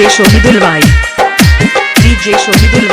DJ Shahidul ভাই DJ Shahidul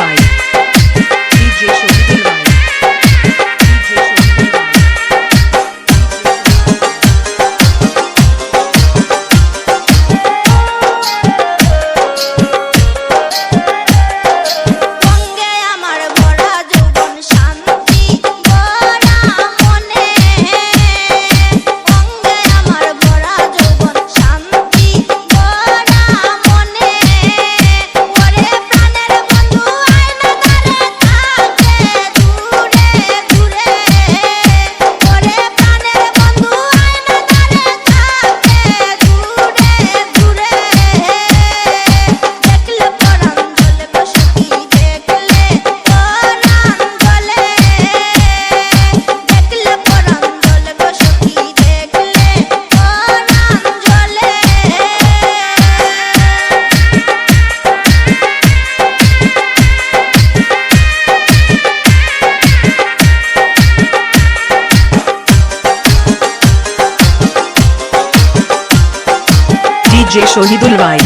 DJ Shahidul Roy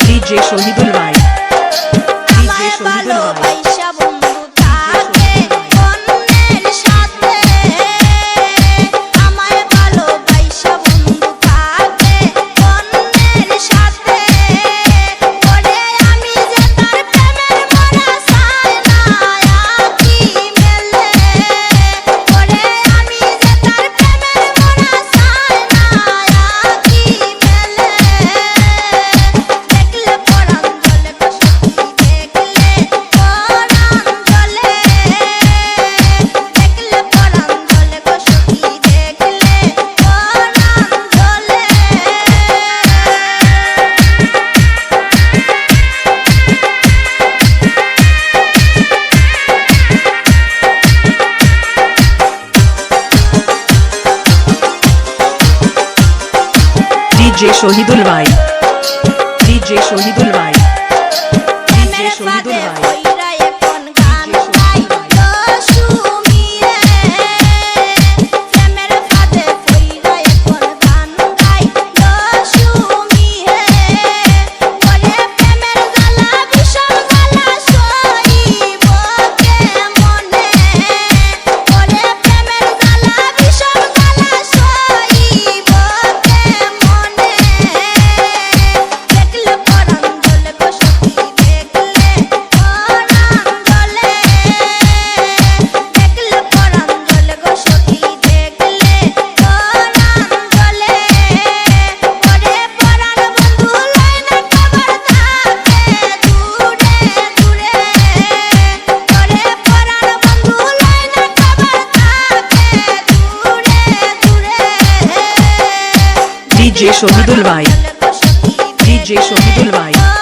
DJ Shahidul Roy DJ Shahidul Roy DJ Shahidul ভাই DJ Shahidul ভাই DJ Shahidul Bhai DJ Shahidul Bhai